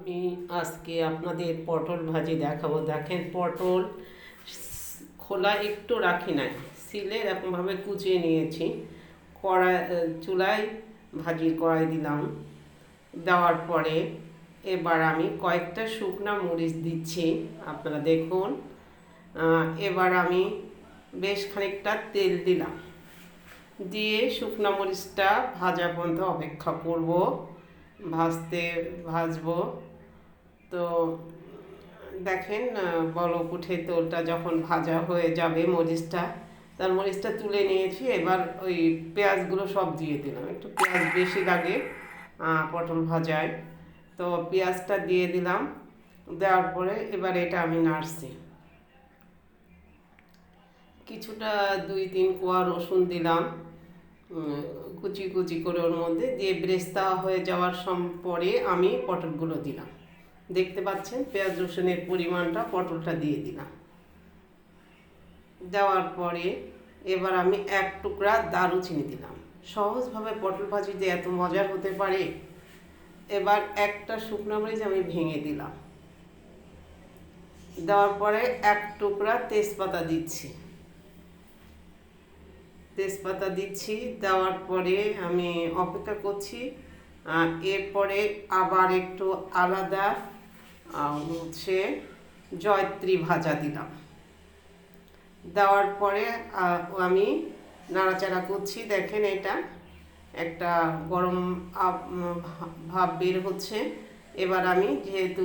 আমি আজকে আপনাদের পটল ভাজি দেখাবো। দেখেন পটল খোলা একটু রাখি নাই। সিলে এরকমভাবে কুচিয়ে নিয়েছি। কড়াই চুলায় ভাজির কড়াই দিলাম। দেওয়ার পরে এবার আমি কয়েকটা শুকনা মরিচ দিচ্ছি। আপনারা দেখুন এবার আমি বেশ খানিকটা তেল দিলাম। দিয়ে শুকনা মরিচটা ভাজা পর্যন্ত অপেক্ষা করব। ভাজতে, ভাজবো। তো দেখেন বলক উঠে তোলটা যখন ভাজা হয়ে যাবে মরিচটা, তার মরিচটা তুলে নিয়েছি, এবার ওই পেঁয়াজগুলো সব দিয়ে দিলাম। একটু পেঁয়াজ বেশি লাগে পটল ভাজায়। তো পেঁয়াজটা দিয়ে দিলাম, দেওয়ার পরে এবার এটা আমি নাড়ছি। কিছুটা দুই তিন কোয়া রসুন দিলাম কুচি কুচি করে ওর মধ্যে, দিয়ে ব্রেস্তা হয়ে যাওয়ার সম, পরে আমি পটলগুলো দিলাম। দেখতে পাচ্ছেন, পেঁয়াজ রসুনের পরিমাণটা, পটলটা দিয়ে দিলাম। দেওয়ার পরে এবার আমি এক টুকরা দারুচিনি দিলাম। সহজভাবে পটল ভাজি যে এত মজার হতে পারে? এবার একটা শুকনো মরিচ আমি ভেঙে দিলাম। দেওয়ার পরে এক টুকরা তেজপাতা দিচ্ছি। তেজপাতা দিচ্ছি, দেওয়ার পরে আমি অপেক্ষা করছি এরপরে আবার একটু আলাদা হচ্ছে জয়ত্রী ভাজা দিলাম। দেওয়ার পরে আমি নাড়াচাড়া করছি। দেখেন এটা একটা গরম ভাব বের হচ্ছে। এবার আমি যেহেতু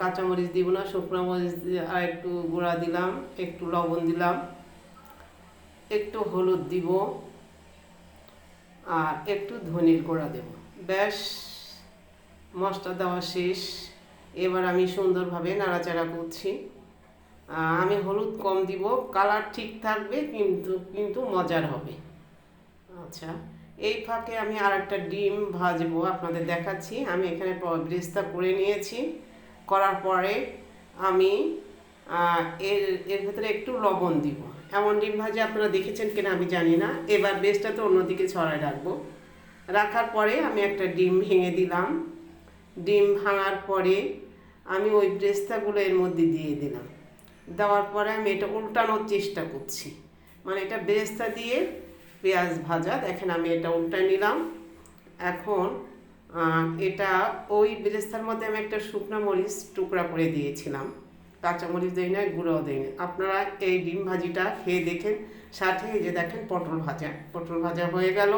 কাঁচামরিচ দিব না, শুকনো মরিচ আর একটু গুঁড়া দিলাম, একটু লবণ দিলাম, একটু হলুদ দিব, আর একটু ধনির গুঁড়া দেব। ব্যাস, মশলা দেওয়া শেষ। এবার আমি সুন্দরভাবে নাড়াচাড়া করছি। আমি হলুদ কম দিব, কালার ঠিক থাকবে কিন্তু কিন্তু মজার হবে। আচ্ছা এই ফাঁকে আমি আর একটা ডিম ভাজবো, আপনাদের দেখাচ্ছি। আমি এখানে ব্রেস্তা করে নিয়েছি। করার পরে আমি এর এর ভেতরে একটু লবণ দিব। এমন ডিম ভাজি আপনারা দেখেছেন কিনা আমি জানি না। এবার বেসটা তো অন্যদিকে ছড়ায় রাখব। রাখার পরে আমি একটা ডিম ভেঙে দিলাম। ডিম ভাঙার পরে আমি ওই ব্রেস্তাগুলো এর মধ্যে দিয়ে দিলাম। দেওয়ার পরে আমি এটা উল্টানোর চেষ্টা করছি। মানে এটা বেরেস্তা দিয়ে পেঁয়াজ ভাজা, দেখেন আমি এটা উল্টায় নিলাম। এখন এটা ওই বেরেস্তার মধ্যে আমি একটা শুকনো মরিচ টুকরা করে দিয়েছিলাম। কাঁচা মরিচ দেই না গুঁড়োও দেই না আপনারা এই ডিম ভাজিটা খেয়ে দেখেন। সাথে যে দেখেন পটল ভাজা। পটল ভাজা হয়ে গেল।